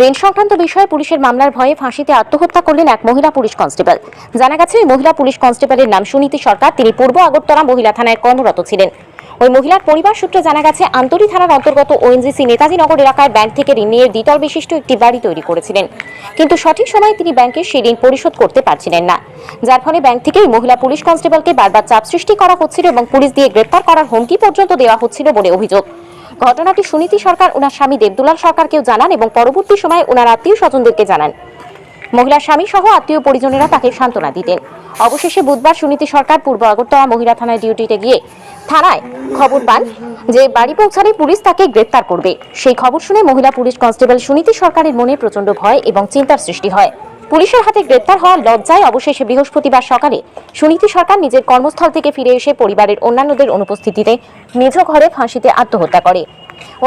ঋণ সংক্রান্ত বিষয়ে পুলিশের মামলার ভয়ে ফাঁসিতে আত্মহত্যা করলেন এক মহিলা পুলিশ কনস্টেবল। জানা গেছে, ওই মহিলা পুলিশ কনস্টেবলের নাম সুনীতি সরকার। তিনি পূর্ব আগরতলা মহিলা থানায় কর্মরত ছিলেন। ওই মহিলার পরিবার সূত্রে জানা গেছে, আন্তরি থানার অন্তর্গত ওএনজিসি নেতাজি নগর এলাকায় ব্যাংক থেকে ঋণ নিয়ে দ্বিতল বিশিষ্ট একটি বাড়ি তৈরি করেছিলেন। কিন্তু সঠিক সময়ে তিনি ব্যাংকের সেই ঋণ পরিশোধ করতে পারছিলেন না। যার ফলে ব্যাংক থেকে ওই মহিলা পুলিশ কনস্টেবলকে বারবার চাপ সৃষ্টি করা হচ্ছিল এবং পুলিশ দিয়ে গ্রেপ্তার করার হুমকি পর্যন্ত দেওয়া হচ্ছিল বলে অভিযোগ। ঘটনাটি সুনীতি সরকার ওনার স্বামী দেবদুলাল সরকারকেও জানান এবং পরবর্তী সময়ে ওনার আত্মীয় স্বজনদেরকে জানান। মহিলার স্বামী সহ আত্মীয় পরিজনেরা তাকে সান্ত্বনা দিতেন। অবশেষে বুধবার সুনীতি সরকার পূর্ব আগরতলা মহিলা থানায় ডিউটিতে গিয়ে থানায় খবর পান যে বাড়ি পৌঁছালে পুলিশ তাকে গ্রেপ্তার করবে। সেই খবর শুনে মহিলা পুলিশ কনস্টেবল সুনীতি সরকারের মনে প্রচণ্ড ভয় এবং চিন্তার সৃষ্টি হয়। পুলিশের হাতে গ্রেপ্তার হওয়ার লজ্জায় অবশেষে বৃহস্পতিবার সকালে সুনীতি সরকার নিজের কর্মস্থল থেকে ফিরে এসে পরিবারের অন্যান্যদের অনুপস্থিতিতে নিজ ঘরে ফাঁসিতে আত্মহত্যা করে।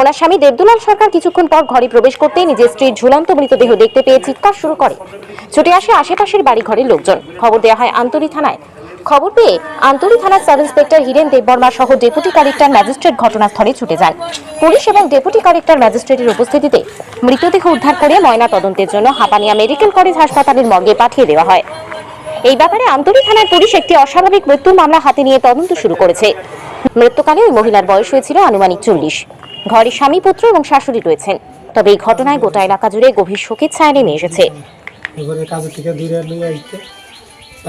ওনার স্বামী দেবদুলাল সরকার কিছুক্ষণ পর ঘরে প্রবেশ করতেই নিজের স্ত্রীর ঝুলন্ত মৃতদেহ দেখতে পেয়ে চিৎকার শুরু করে। ছুটে আসে আশেপাশের বাড়ি ঘরের লোকজন। খবর দেওয়া হয় আন্তরি থানায় খবর পেয়ে আন্তরি থানার সাব ইন্সপেক্টর হিরেন দেববর্মা সহ ডেপুটি কালেক্টর ম্যাজিস্ট্রেট ঘটনাস্থলে ছুটে যান। পুলিশ এবং ডেপুটি কালেক্টর ম্যাজিস্ট্রেটের উপস্থিতিতে মৃতদেহ উদ্ধার করে ময়না তদন্তের জন্য হাপানিয়া মেডিকেল কলেজ হাসপাতালের মর্গে পাঠিয়ে দেওয়া হয়। এই ব্যাপারে আমতলী থানার পুলিশ একটি অস্বাভাবিক মৃত্যুর মামলা হাতে নিয়ে তদন্ত শুরু করেছে। মৃত্যুকালে ওই মহিলার বয়স হয়েছিল আনুমানিক চল্লিশ। ঘরে স্বামী, পুত্র এবং শাশুড়ি রয়েছেন। তবে এই ঘটনায় গোটা এলাকা জুড়ে গভীর শোকের ছায়া নেমে এসেছে।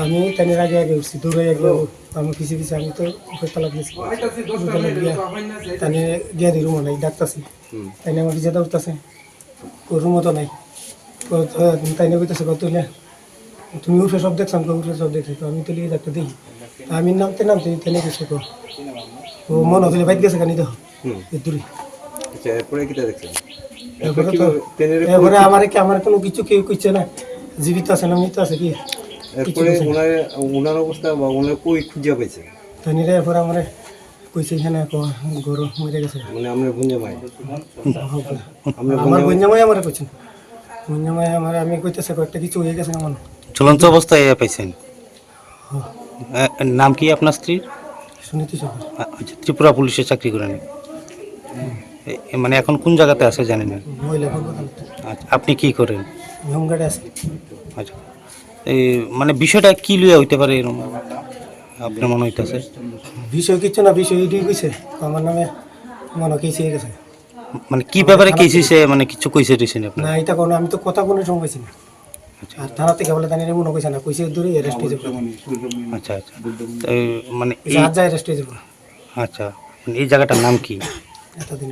আমি তাদের আগে আগে উঠছি দূরে একবার আমি পিছিয়ে পিছিয়ে আমি তো উপরতলা গেছি। উপরতলা গিয়া তানে গিয়া দি রুমও নাই ডাকতেছি। তাইনে আমার পিছিয়ে উঠতেছে। রুমও তো নাই। তাইনে কইতেছে কত তুলে তুমি উঠে সব দেখছ আমি উঠে সব দেখছি তো আমি তুলি দেখতে দেখি তা আমি নামতে নামতে তেনে কিছু কো? ও মন হতে বাইক গেছে কানি এই দূরে। আচ্ছা এরপরে কিটা দেখছেন? এরপরে তো এরপরে আমার কি আমার কোনো কিছু কেউ কইছে না? জীবিত আছে না মৃত আছে কি? কিছু এরপরে ওনার ওনার অবস্থা বা ওনার কই খুঁজে পেয়েছে? তানিরে এরপরে আমার কইছে এখানে গরু মরে গেছে। মানে আমরা গুঞ্জে মাই আমরা আমার গঞ্জামাই। আমার কইছেন। গঞ্জামাই আমার আমি কইতেছে কয়েকটা কিছু হয়ে গেছে আমার ঝুলন্ত অবস্থায় এ পাইছেন? নাম কি আপনার স্ত্রীর শুনিতে সকাল আচ্ছা ত্রিপুরা পুলিশে চাকরি করেন। মানে এখন কোন জায়গাতে আছে জানেন? না মহিলা করব আচ্ছা আপনি কি করেন? হোমগার্ডে আছে। আচ্ছা। মানে বিষয়টা কি লইয়া হইতে পারে এরকম আপনার মনে হইতেছে? বিষয় কিছু না বিষয় এটি কইছে। আমার নামে মনে কেসে হয়ে গেছে। মানে কি ব্যাপারে কেসিছে মানে কিছু কইছে দিয়েছেন আপনি না এটা কোনো আমি তো কথা কোনো সময় কইছি না। আর থানা থেকে বলে তানিরে মনে কইছে না কইছে দূরে অ্যারেস্ট যাবে। আচ্ছা আচ্ছা। এই মানে এই আজ অ্যারেস্ট হয়ে যাবে। আচ্ছা মানে এই জায়গাটার নাম কি? এতদিন।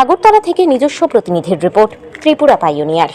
আগরতলা থেকে নিজস্ব প্রতিনিধির রিপোর্ট ত্রিপুরা পাইওনিয়ার।